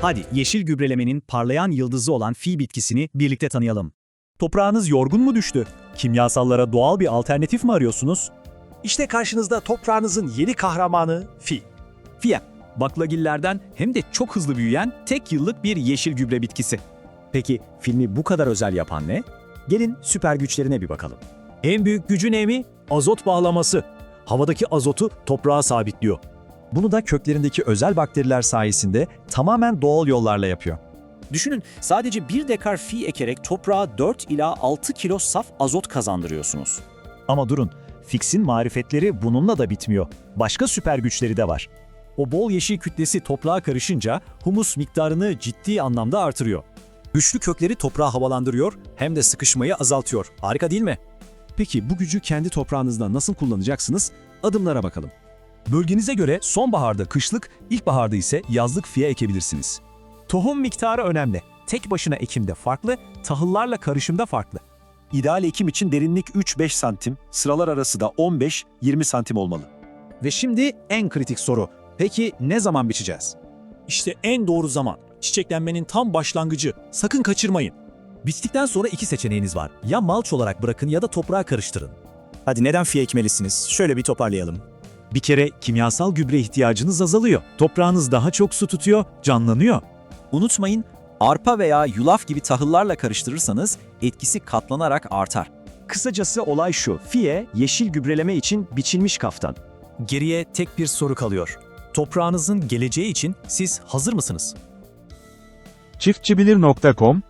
Hadi yeşil gübrelemenin parlayan yıldızı olan fi bitkisini birlikte tanıyalım. Toprağınız yorgun mu düştü? Kimyasallara doğal bir alternatif mi arıyorsunuz? İşte karşınızda toprağınızın yeni kahramanı Fi. Fiye, baklagillerden hem de çok hızlı büyüyen tek yıllık bir yeşil gübre bitkisi. Peki filmi bu kadar özel yapan ne? Gelin süper güçlerine bir bakalım. En büyük gücü ne mi? Azot bağlaması. Havadaki azotu toprağa sabitliyor. Bunu da köklerindeki özel bakteriler sayesinde tamamen doğal yollarla yapıyor. Düşünün sadece 1 dekar fi ekerek toprağa 4 ila 6 kilo saf azot kazandırıyorsunuz. Ama durun, Fix'in marifetleri bununla da bitmiyor. Başka süper güçleri de var. O bol yeşil kütlesi toprağa karışınca humus miktarını ciddi anlamda artırıyor. Güçlü kökleri toprağı havalandırıyor hem de sıkışmayı azaltıyor. Harika değil mi? Peki bu gücü kendi toprağınızda nasıl kullanacaksınız? Adımlara bakalım. Bölgenize göre sonbaharda kışlık, ilkbaharda ise yazlık fiye ekebilirsiniz. Tohum miktarı önemli. Tek başına ekimde farklı, tahıllarla karışımda farklı. İdeal ekim için derinlik 3-5 santim, sıralar arası da 15-20 santim olmalı. Ve şimdi en kritik soru. Peki ne zaman biçeceğiz? İşte en doğru zaman. Çiçeklenmenin tam başlangıcı. Sakın kaçırmayın. Biçtikten sonra iki seçeneğiniz var. Ya malç olarak bırakın ya da toprağa karıştırın. Hadi neden fiye ekmelisiniz? Şöyle bir toparlayalım. Bir kere kimyasal gübre ihtiyacınız azalıyor. Toprağınız daha çok su tutuyor, canlanıyor. Unutmayın, arpa veya yulaf gibi tahıllarla karıştırırsanız etkisi katlanarak artar. Kısacası olay şu, fiye yeşil gübreleme için biçilmiş kaftan. Geriye tek bir soru kalıyor. Toprağınızın geleceği için siz hazır mısınız? Çiftçibilir.com